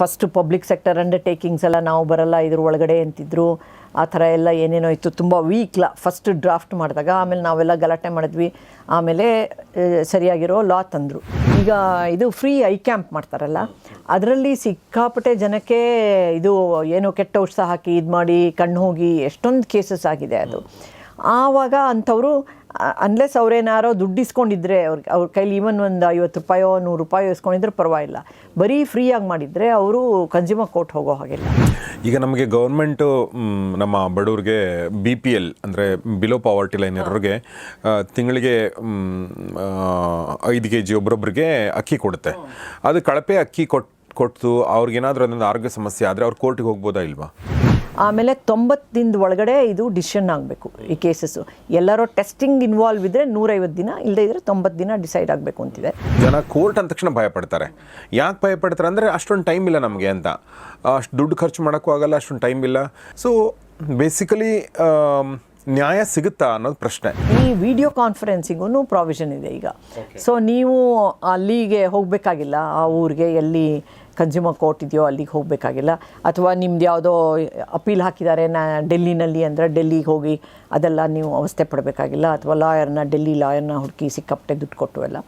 First public sector undertakings ಎಲ್ಲ ನಾವು ಬರಲ್ಲ, ಇದ್ರ ಒಳಗಡೆ ಅಂತಿದ್ರು. ಆ ಥರ ಎಲ್ಲ ಏನೇನೋ ಇತ್ತು, ತುಂಬ ವೀಕ್ಲ ಫಸ್ಟ್ ಡ್ರಾಫ್ಟ್ ಮಾಡಿದಾಗ, ಆಮೇಲೆ ನಾವೆಲ್ಲ ಗಲಾಟೆ ಮಾಡಿದ್ವಿ. ಆಮೇಲೆ ಸರಿಯಾಗಿರೋ ಲಾ ತಂದರು. ಈಗ ಇದು ಫ್ರೀ ಐ ಕ್ಯಾಂಪ್ ಮಾಡ್ತಾರಲ್ಲ, ಅದರಲ್ಲಿ ಸಿಕ್ಕಾಪಟ್ಟೆ ಜನಕ್ಕೆ ಇದು ಏನೋ ಕೆಟ್ಟ ಔಷಧ ಹಾಕಿ ಇದು ಮಾಡಿ ಕಣ್ಣು ಹೋಗಿ, ಎಷ್ಟೊಂದು ಕೇಸಸ್ ಆಗಿದೆ ಅದು. ಆವಾಗ ಅಂಥವರು ಅನ್ಲೆಸ್ ಅವರೇನಾರೋ ದುಡ್ಡು ಇಸ್ಕೊಂಡಿದ್ರೆ ಅವ್ರಿಗೆ ಅವ್ರ ಕೈಲಿ ಈವನ್ ಒಂದು ಐವತ್ತು ರೂಪಾಯೋ ನೂರು ರೂಪಾಯೋ ಇಸ್ಕೊಂಡಿದ್ರೆ ಪರವಾಗಿಲ್ಲ. ಬರೀ ಫ್ರೀಯಾಗಿ ಮಾಡಿದರೆ ಅವರು ಕನ್ಸ್ಯೂಮರ್ ಕೋರ್ಟ್ ಹೋಗೋ ಹಾಗಿಲ್ಲ. ಈಗ ನಮಗೆ ಗೌರ್ಮೆಂಟು ನಮ್ಮ ಬಡವ್ರಿಗೆ ಬಿ ಪಿ ಎಲ್ ಅಂದರೆ ಬಿಲೋ ಪಾವರ್ಟಿ ಲೈನ್ ಇರೋರಿಗೆ ತಿಂಗಳಿಗೆ ಐದು ಕೆ ಜಿ ಒಬ್ರೊಬ್ರಿಗೆ ಅಕ್ಕಿ ಕೊಡುತ್ತೆ. ಅದು ಕಳಪೆ ಅಕ್ಕಿ ಕೊಟ್ಟು ಕೊಟ್ಟು ಅವ್ರಿಗೇನಾದ್ರೂ ಅದೊಂದು ಆರೋಗ್ಯ ಸಮಸ್ಯೆ ಆದರೆ ಅವ್ರು ಕೋರ್ಟಿಗೆ ಹೋಗ್ಬೋದಾ ಇಲ್ವಾ? ಆಮೇಲೆ ತೊಂಬತ್ತಿಂದ ಒಳಗಡೆ ಇದು ಡಿಸಿಷನ್ ಆಗಬೇಕು ಈ ಕೇಸಸ್ಸು ಎಲ್ಲರೂ ಟೆಸ್ಟಿಂಗ್ ಇನ್ವಾಲ್ವ್ ಇದ್ದರೆ ನೂರೈವತ್ತು ದಿನ ಇಲ್ಲದೇ ಇದ್ದರೆ ತೊಂಬತ್ತು ದಿನ ಡಿಸೈಡ್ ಆಗಬೇಕು ಅಂತಿದೆ. ಜನ ಕೋರ್ಟ್ ಅಂದ ತಕ್ಷಣ ಭಯ ಪಡ್ತಾರೆ. ಯಾಕೆ ಭಯ ಪಡ್ತಾರೆ ಅಂದರೆ ಅಷ್ಟೊಂದು ಟೈಮ್ ಇಲ್ಲ ನಮಗೆ ಅಂತ. ಅಷ್ಟು ದುಡ್ಡು ಖರ್ಚು ಮಾಡೋಕ್ಕೂ ಆಗಲ್ಲ, ಅಷ್ಟೊಂದು ಟೈಮ್ ಇಲ್ಲ. ಸೊ ಬೇಸಿಕಲಿ ನ್ಯಾಯ ಸಿಗುತ್ತಾ ಅನ್ನೋದು ಪ್ರಶ್ನೆ. ಈ ವಿಡಿಯೋ ಕಾನ್ಫರೆನ್ಸಿಂಗೂ ಪ್ರಾವಿಷನ್ ಇದೆ ಈಗ. ಸೊ ನೀವು ಅಲ್ಲಿಗೆ ಹೋಗಬೇಕಾಗಿಲ್ಲ ಆ ಊರಿಗೆ ಎಲ್ಲಿ ಕನ್ಸ್ಯೂಮರ್ ಕೋರ್ಟ್ ಇದೆಯೋ ಅಲ್ಲಿಗೆ ಹೋಗಬೇಕಾಗಿಲ್ಲ ಅಥವಾ ನಿಮ್ದು ಯಾವುದೋ ಅಪೀಲ್ ಹಾಕಿದ್ದಾರೆ ನಾ ಡೆಲ್ಲಿನಲ್ಲಿ ಅಂದರೆ ಡೆಲ್ಲಿಗೆ ಹೋಗಿ ಅದೆಲ್ಲ ನೀವು ಅವಸ್ಥೆ ಪಡಬೇಕಾಗಿಲ್ಲ ಅಥವಾ ಲಾಯರ್ನ ಡೆಲ್ಲಿ ಲಾಯರ್ನ ಹುಡುಕಿ ಸಿಕ್ಕಾಪಟ್ಟೆ ದುಡ್ಡು ಕೊಟ್ಟು ಎಲ್ಲ.